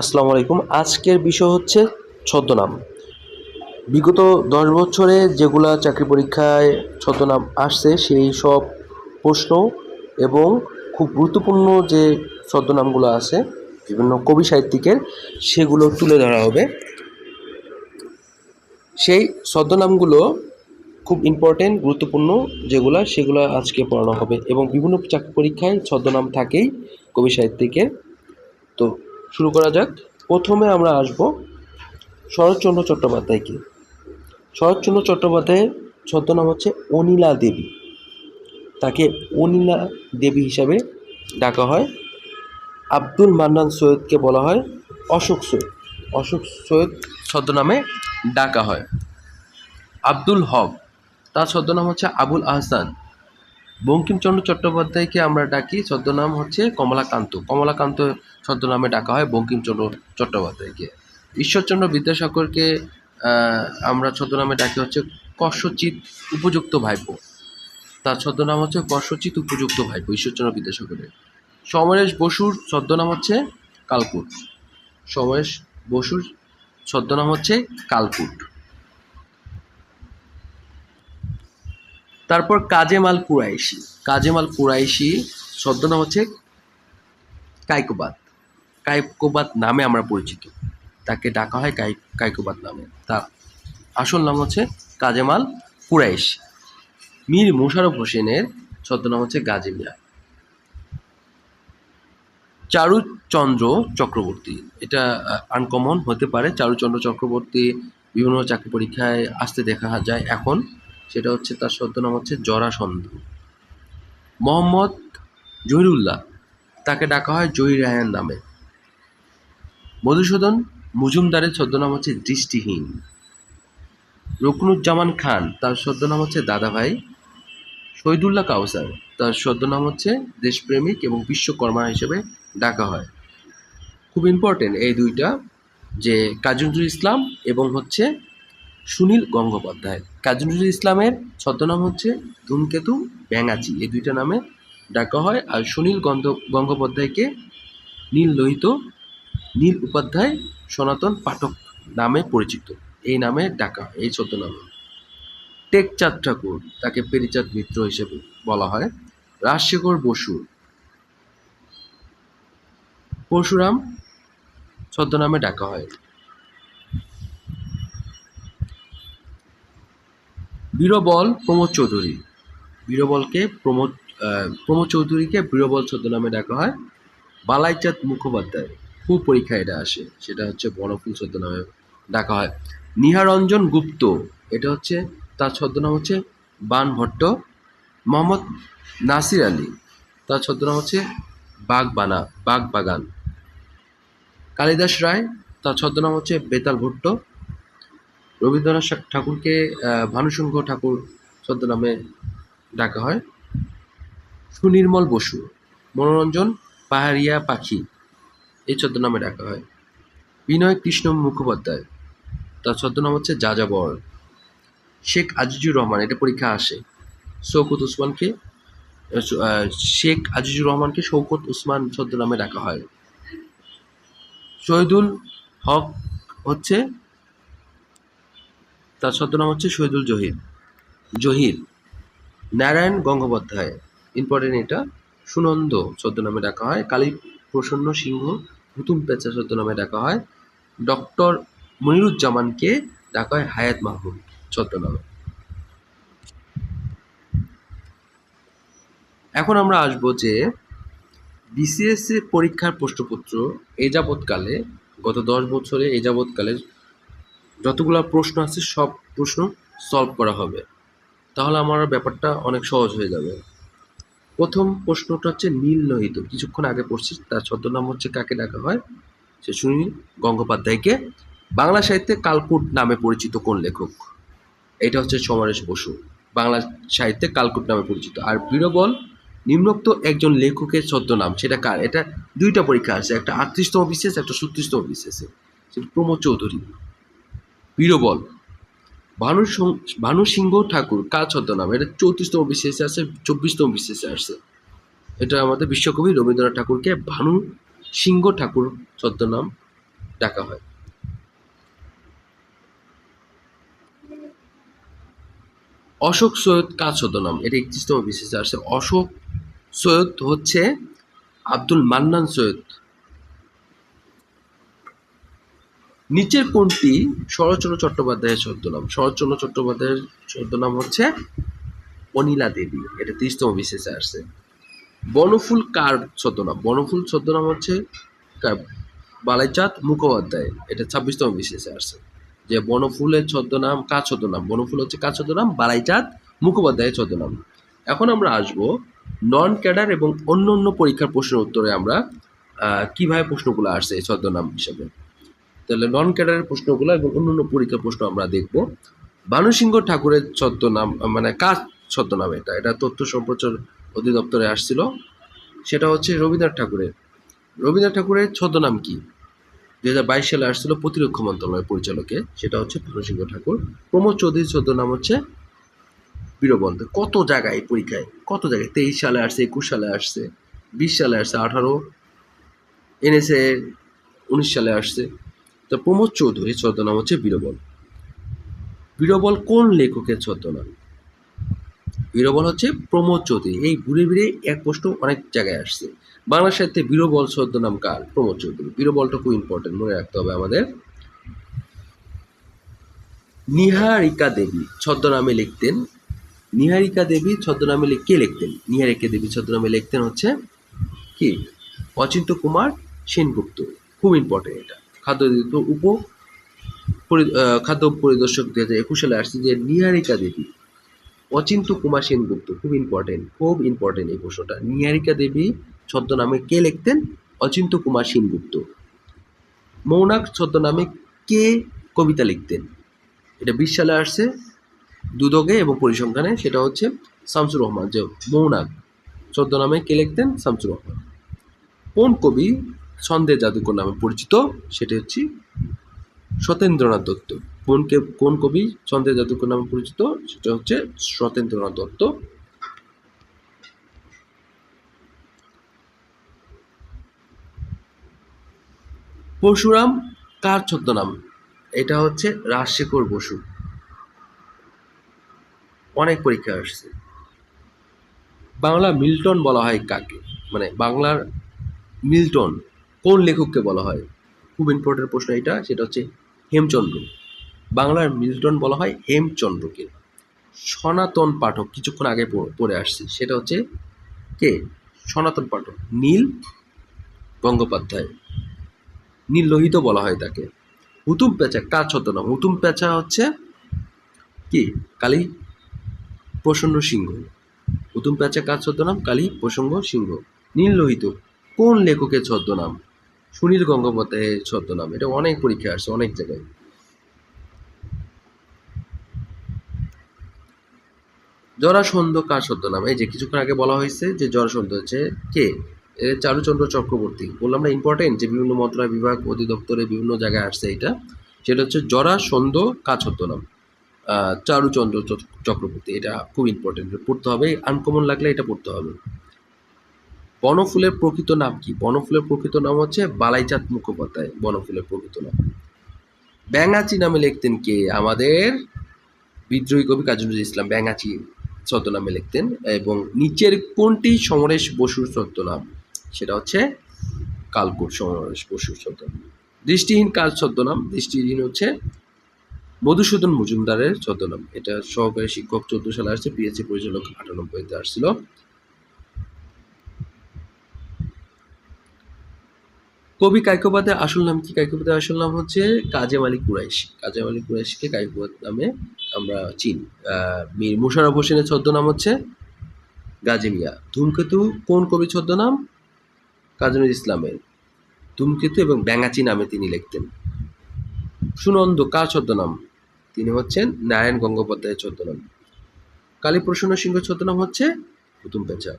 আসসালামু আলাইকুম। আজকের বিষয় হচ্ছে ছদ্মনাম। বিগত দশ বছরে যেগুলা চাকরি পরীক্ষায় ছদ্মনাম আসছে, সেই সব প্রশ্ন এবং খুব গুরুত্বপূর্ণ যে ছদ্মনামগুলো আছে, বিভিন্ন কবি সাহিত্যিকের, সেগুলো তুলে ধরা হবে। সেই ছদ্মনামগুলো খুব ইম্পর্টেন্ট গুরুত্বপূর্ণ যেগুলো, সেগুলো আজকে পড়ানো হবে এবং বিভিন্ন চাকরি পরীক্ষায় ছদ্মনাম থাকেই কবি সাহিত্যিকের। তো শুরু করা যাক। প্রথমে আমরা আসব শরৎচন্দ্র চট্টোপাধ্যায়কে। শরৎচন্দ্র চট্টোপাধ্যায়ের ছদ্মনাম হচ্ছে অনিলা দেবী। তাকে অনিলা দেবী হিসাবে ডাকা হয়। আব্দুল মান্নান সৈয়দকে বলা হয় অশোক সৈয়দ। অশোক সৈয়দ ছদ্মনামে ডাকা হয়। আব্দুল হক, তার ছদ্মনাম হচ্ছে আবুল আহসান। বঙ্কিমচন্দ্র চট্টোপাধ্যায়কে আমরা ডাকি, ছদ্মনাম হচ্ছে কমলাকান্ত। কমলাকান্ত ছদ্মনামে ডাকা হয় বঙ্কিমচন্দ্র চট্টোপাধ্যায়কে। ঈশ্বরচন্দ্র বিদ্যাসাগরকে আমরা ছদ্মনামে ডাকি হচ্ছে কস্যচিৎ উপযুক্ত ভাইপো। তার ছদ্মনাম হচ্ছে কস্যচিৎ উপযুক্ত ভাইপো, ঈশ্বরচন্দ্র বিদ্যাসাগরের। সমরেশ বসুর ছদ্মনাম হচ্ছে কালকুট। সমরেশ বসুর ছদ্মনাম হচ্ছে কালকুট। তারপর কাজেমাল কুরাইশি। কাজেমাল কুরাইশি ছদ্মনাম হচ্ছে কাইকোবাদ। কাইকোবাদ নামে আমরা পরিচিত। তাকে ডাকা হয় কাই কাইকোবাদ নামে। তার আসল নাম হচ্ছে কাজেমাল কুরাইশ। মীর মোশাররফ হোসেনের ছদ্মনাম হচ্ছে গাজী মিয়া চারুচন্দ্র চক্রবর্তী। এটা আনকমন হতে পারে। চারুচন্দ্র চক্রবর্তী বিভিন্ন চাকরি পরীক্ষায় আসতে দেখা যায়। এখন সেটা হচ্ছে তার ছদ্মনাম হচ্ছে জরাসন্ধ। মোহাম্মদ জহিরুল্লাহ, তাকে ডাকা হয় জহির রায়হান নামে। মধুসূদন মজুমদারের ছদ্মনাম হচ্ছে দৃষ্টিহীন। রুকনুজ্জামান খান, তার ছদ্মনাম হচ্ছে দাদাভাই। শহীদুল্লাহ কাউসার, তার ছদ্মনাম হচ্ছে দেশপ্রেমিক এবং বিশ্বকর্মা হিসেবে ডাকা হয়। খুব ইম্পর্টেন্ট এই দুইটা, যে কাজী নজরুল ইসলাম এবং হচ্ছে সুনীল গঙ্গোপাধ্যায়। কাজী নজরুল ইসলামের ছদ্মনাম হচ্ছে ধূমকেতু ব্যাঙাচি। এই দুইটা নামে ডাকা হয় আর সুনীল গন্ধ গঙ্গোপাধ্যায়কে নীল লোহিত নীল উপাধ্যায় সনাতন পাঠক নামে পরিচিত। এই নামে ডাকা এই ছদ্মনামে। টেকচাঁদ ঠাকুর তাকে পেরিচাঁদ মিত্র হিসেবে বলা হয়। রাজশেখর বসু, পরশুরাম ছদ্মনামে ডাকা হয়। বীরবল প্রমোদ চৌধুরী। বীরবলকে প্রমোদ প্রমোদ চৌধুরীকে বীরবল ছদ্মনামে ডাকা হয় বালাইচাঁদ মুখোপাধ্যায়। খুব পরীক্ষায় এটা আসে, সেটা হচ্ছে বনফুল ছদ্মনামে ডাকা হয়। নিহারঞ্জন গুপ্ত, এটা হচ্ছে, তার ছদ্মনাম হচ্ছে বান ভট্ট মোহাম্মদ নাসির আলী, তার ছদ্মনাম হচ্ছে বাগবানা, বাগবাগান। কালিদাস রায়, তার ছদ্মনাম হচ্ছে বেতাল ভট্ট। রবীন্দ্রনাথ ঠাকুরকে আহ, ভানুসিংহ ঠাকুর ছদ্মনামে ডাকা হয়। সুনির্মল বসু মনোরঞ্জন পাহাড়িয়া পাখি এই ছদ্মনামে ডাকা হয়। বিনয় কৃষ্ণ মুখোপাধ্যায় তার ছদ্মনাম হচ্ছে যাযাবর। শেখ আজিজুর রহমান এটা পরীক্ষা আসে। শৌকত উসমানকে শেখ আজিজুর রহমানকে শৌকত উসমান ছদ্মনামে ডাকা হয়। শহীদুল হক হচ্ছে তার ছদ্মনাম হচ্ছে শহীদুল জহির। জহির, নারায়ণ গঙ্গোপাধ্যায়। ইম্পর্টেন্ট এটা, সুনন্দ ছদ্মনামে ডাকা হয় কালী প্রসন্ন সিংহ, হুতুম পেঁচা ছদ্মনামে ডাকা হয় ডক্টর মনিরুজ্জামানকে ডাকা হয় হায়াত মাহমুদ ছদ্মনামে। এখন আমরা আসব যে বিসিএস পরীক্ষার প্রশ্নপত্র এ যাবৎকালে, গত দশ বছরে এ যাবৎকালে যতগুলো প্রশ্ন আছে, সব প্রশ্ন সলভ করা হবে। তাহলে আমার ব্যাপারটা অনেক সহজ হয়ে যাবে। প্রথম প্রশ্নটা হচ্ছে নীল লোহিত। কিছুক্ষণ আগে পড়ছি, তার ছদ্মনাম হচ্ছে কাকে ডাকা হয়? সে সুনীল গঙ্গোপাধ্যায়কে। বাংলা সাহিত্যে কালকুট নামে পরিচিত কোন লেখক? এটা হচ্ছে সমরেশ বসু। বাংলা সাহিত্যে কালকুট নামে পরিচিত। আর বীরবল, নিম্নোক্ত একজন লেখকের ছদ্মনাম, সেটা কার? এটা দুইটা পরীক্ষা আছে, একটা আটত্রিশতম বিশেষ, একটা ছত্রিশতম বিশেষে। সেটা প্রমোদ চৌধুরী। বীরবল ভানু ভানু সিংহ ঠাকুর কার ছদ্মনাম, এটা চৌত্রিশতম বিশেষে আছে চব্বিশতম বিশেষে আসছে এটা আমাদের বিশ্বকবি রবীন্দ্রনাথ ঠাকুরকে ভানু সিংহ ঠাকুর ছদ্মনাম ডাকা হয়। অশোক সৈয়দ কার ছদ্মনাম, এটা একত্রিশতম বিশেষে আসছে অশোক সৈয়দ হচ্ছে আব্দুল মান্নান সৈয়দ। নিচের কোনটি? শরৎচন্দ্র চট্টোপাধ্যায়ের ছদ্মনাম। শরৎচন্দ্র চট্টোপাধ্যায়ের ছদ্মনাম হচ্ছে অনিলা দেবী। এটা তিরিশতম বিশেষে আসছে। বনফুল কার ছদ্মনাম? বনফুল ছদ্মনাম হচ্ছে বালাইচাঁদ মুখোপাধ্যায়। এটা ছাব্বিশতম বিশেষে আসছে। যে বনফুলের ছদ্মনাম কার ছদ্মনাম? বনফুল হচ্ছে কার ছদ্মনাম? বালাইচাঁদ মুখোপাধ্যায়ের ছদ্মনাম। এখন আমরা আসব নন ক্যাডার এবং অন্য অন্য পরীক্ষার প্রশ্নের উত্তরে আমরা কীভাবে প্রশ্নগুলো আসছে এই ছদ্মনাম হিসেবে। তাহলে নন ক্যাডারের প্রশ্নগুলো এবং অন্য অন্য পরীক্ষার প্রশ্ন আমরা দেখব। ভানুসিংহ ঠাকুরের ছদ্মনাম মানে কাজ ছদ্মনাম এটা? এটা তথ্য সম্প্রচার অধিদপ্তরে আসছিল। সেটা হচ্ছে রবীন্দ্রনাথ ঠাকুরের। রবীন্দ্রনাথ ঠাকুরের ছদ্মনাম কি? দু হাজার বাইশ সালে আসছিল প্রতিরক্ষা মন্ত্রণালয়ের পরিচালকে। সেটা হচ্ছে ভানুসিংহ ঠাকুর। প্রমোদ চৌধুরীর ছদ্মনাম হচ্ছে বীরবন্ধ। কত জায়গায় পরীক্ষায়? কত জায়গায়? তেইশ সালে আসছে, একুশ সালে আসছে, বিশ সালে আসছে, আঠারো, এনএসএ, উনিশ সালে আসছে। তো প্রমোদ চৌধুরীর ছদ্মনাম হচ্ছে বীরবল। বীরবল কোন লেখকের ছদ্মনাম? বীরবল হচ্ছে প্রমোদ চৌধুরী। এই ঘুরে ঘুরে এক প্রশ্ন অনেক জায়গায় আসছে। বাংলা সাহিত্যে বীরবল ছদ্মনাম কার? প্রমোদ চৌধুরী। বীরবলটা খুব ইম্পর্টেন্ট মনে রাখতে হবে আমাদের। নিহারিকা দেবী ছদ্মনামে লিখতেন। নিহারিকা দেবী ছদ্মনামে কে লিখতেন? নিহারিকা দেবী ছদ্মনামে লিখতেন হচ্ছে কি? অচিন্ত কুমার সেনগুপ্ত। খুব ইম্পর্টেন্ট এটা। খাদ্য অধিদপ্তর উপ খাদ্য পরিদর্শক দু হাজার একুশ সালে আসছে যে নিহারিকা দেবী। অচিন্ত কুমার সেনগুপ্ত, খুব ইম্পর্টেন্ট খুব ইম্পর্টেন্ট এই প্রশ্নটা। নিহারিকা দেবী ছদ্মনামে কে লিখতেন? অচিন্ত কুমার সেনগুপ্ত। মৌনাক ছদ্মনামে কে কবিতা লিখতেন? এটা বিশ সালে আসছে দুদকে এবং পরিসংখ্যানে, সেটা হচ্ছে শামসুর রহমান। যে মৌনাক ছদ্মনামে কে লিখতেন? শামসুর রহমান। কোন কবি ছন্দের জাদুকর নামে পরিচিত, সেটা হচ্ছে সতেন্দ্রনাথ দত্ত। কোন কে, কোন কবি ছন্দের জাদুকর নামে পরিচিত? সেটা হচ্ছে সতেন্দ্রনাথ দত্ত। পরশুরাম, কার ছদ্মনাম? এটা হচ্ছে রাজশেখর বসু। অনেক পরীক্ষা আসছে। বাংলা মিল্টন বলা হয় কাকে? মানে বাংলার মিল্টন। কোন লেখককে বলা হয়? খুব ইম্পর্টেন্ট প্রশ্ন এটা, সেটা হচ্ছে হেমচন্দ্র। বাংলার মিল্টন বলা হয় হেমচন্দ্রকে। সনাতন পাঠক, কিছুক্ষণ আগে পড়ে আসছি, সেটা হচ্ছে কে? সনাতন পাঠক, নীল গঙ্গোপাধ্যায়। নীল লোহিত বলা হয় তাকে। হুতুম পেঁচা, কার ছদ্মনাম? হুতুম পেঁচা হচ্ছে কি? কালী প্রসন্ন সিংহ। হুতুম পেঁচা, কার ছদ্মনাম? কালী প্রসঙ্গ সিংহ। নীল লোহিত, কোন লেখকের ছদ্মনাম? সুনীল গঙ্গোপাধ্যায়ের ছদ্মনাম, এটা অনেক পরীক্ষা আসছে, অনেক জায়গায়। জরাসন্ধ কার ছদ্মনাম? এই যে কিছুক্ষণ আগে বলা হয়েছে যে জরাসন্ধ হচ্ছে কে? চারুচন্দ্র চক্রবর্তী। বললাম না ইম্পর্টেন্ট যে বিভিন্ন মন্ত্রণালয়, বিভাগ, অধিদপ্তরে বিভিন্ন জায়গায় আসছে এটা। সেটা হচ্ছে জরাসন্ধ কার ছদ্মনাম? চারুচন্দ্র চক্রবর্তী, এটা খুব ইম্পর্টেন্ট পড়তে হবে আনকমন লাগলে এটা পড়তে হবে। বনফুলের প্রকৃত নাম কি? বনফুলের প্রকৃত নাম হচ্ছে বালাইচাঁদ মুখোপাধ্যায়, বনফুলের প্রকৃত নাম। ব্যাঙাচি নামে লিখতেন কে? আমাদের বিদ্রোহী কবি কাজী নজরুল ইসলাম ব্যাঙাচি ছদ্মনামে লিখতেন এবং নিচের কোনটি সমরেশ বসুর ছদ্মনাম? সেটা হচ্ছে কালকুট সমরেশ বসুর ছদ্মনাম। দৃষ্টিহীন কার ছদ্মনাম? দৃষ্টিহীন হচ্ছে মধুসূদন মজুমদারের ছদ্মনাম। এটা সহকারী শিক্ষক চোদ্দ সালে আসছে, পিএসসি পরিচালক আটানব্বইতে আসছিল। কবি কাইকোবাদের আসল নাম কি? কাইকোবাদের আসল নাম হচ্ছে কাজেম আলী কুরাইশি। কাজেম আলী কুরাইশিকে কাইকোবাদ নামে আমরা চিনি। মীর মুশারফ হোসেনের ছদ্মনাম হচ্ছে গাজী মিয়া। ধূমকেতু কোন কবি ছদ্মনাম? কাজী নজরুল ইসলামের। ধূমকেতু এবং ব্যাঙাচি নামে তিনি লিখতেন। সুনন্দ, কার ছদ্মনাম? তিনি হচ্ছেন নারায়ণ গঙ্গোপাধ্যায়ের ছদ্মনাম। কালীপ্রসন্ন সিংহ ছদ্মনাম হচ্ছে হুতুম পেঁচা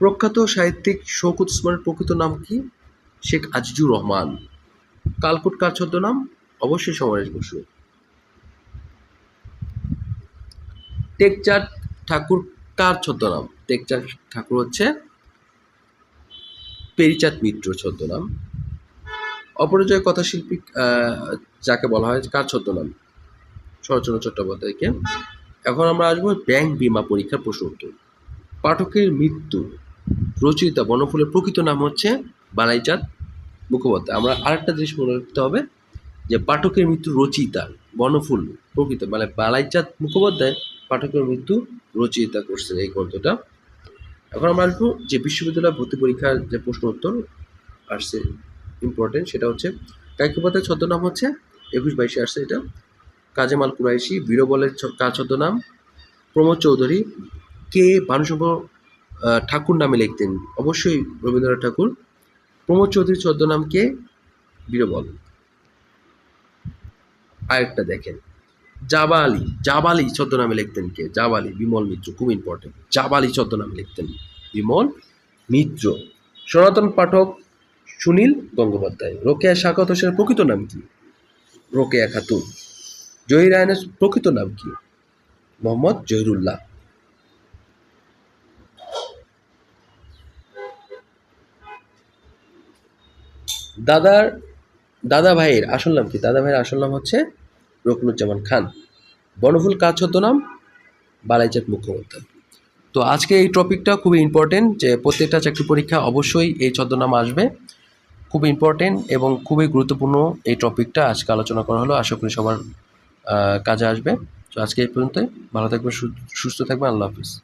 প্রখ্যাত সাহিত্যিক শৌকত উসমানের প্রকৃত নাম কি? শেখ আজিজুর রহমান। কালকুট কার ছদ্মনাম? অবশ্যই সমরেশ বসু। টেকচাঁদ ঠাকুর কার ছদ্মনাম? টেকচাঁদ ঠাকুর হচ্ছে পেরিচাঁদ মিত্র ছদ্মনাম। অপরিচয় কথাশিল্পী যাকে বলা হয় কার ছদ্মনাম? শরৎচন্দ্র চট্টোপাধ্যায়কে। এখন আমরা আসব ব্যাংক বিমা পরীক্ষার প্রশ্ন উত্তর পাঠকের মৃত্যু। রচয়িতা বনফুলের প্রকৃত নাম হচ্ছে বালাইচাঁদ মুখোপাধ্যায়। আমরা আরেকটা জিনিস মনে রাখতে হবে যে পাঠকের মৃত্যু রচয়িতা বনফুল প্রকৃত মানে বালাইচাঁদ মুখোপাধ্যায় পাঠকের মৃত্যু রচয়িতা করছেন এই গ্রন্থটা। এখন আমরা আসব যে বিশ্ববিদ্যালয় ভর্তি পরীক্ষার যে প্রশ্ন উত্তর আসছে ইম্পর্টেন্ট সেটা হচ্ছে কাইকুপাধ্যায়ের ছদ্মনাম হচ্ছে? একুশ বাইশে আসছে এটা। কাজেমাল কুরাইশি বীরবলের কার ছদ্মনাম? প্রমোদ চৌধুরী। কে আহ, ঠাকুর নামে লিখতেন। অবশ্যই রবীন্দ্রনাথ ঠাকুর। প্রমোদ চৌধুরীর ছদ্মনাম কে? বীরবল। আরেকটা দেখেন। জাবালি জাবালি ছদ্মনামে লিখতেন কে? জাবালি, বিমল মিত্র খুব ইম্পর্টেন্ট জাবালি ছদ্মনামে লিখতেন বিমল মিত্র। সনাতন পাঠক সুনীল গঙ্গোপাধ্যায়। রোকেয়া শাকত হোসেনের প্রকৃত নাম কি? রোকেয়া খাতুন। জহির রায়নের প্রকৃত নাম কি? মোহাম্মদ জহিরুল্লাহ। দাদার, দাদা ভাইয়ের আসল নাম কি? দাদা ভাইয়ের আসল নাম হচ্ছে রকনুজ্জামান খান। বনফুল কাজ হতো নাম বালাইচাঁদ মুখোপাধ্যায়। তো আজকে এই টপিকটা খুবই ইম্পর্টেন্ট যে প্রত্যেকটা চাকরি পরীক্ষা অবশ্যই এই ছদ্মনাম আসবে। খুব ইম্পর্টেন্ট এবং খুবই গুরুত্বপূর্ণ এই টপিকটা আজকে আলোচনা করা হলো। আশা করি সবার কাজে আসবে। তো আজকে এই পর্যন্তই। ভালো থাকবেন সু- সুস্থ থাকবেন। আল্লাহ হাফিজ।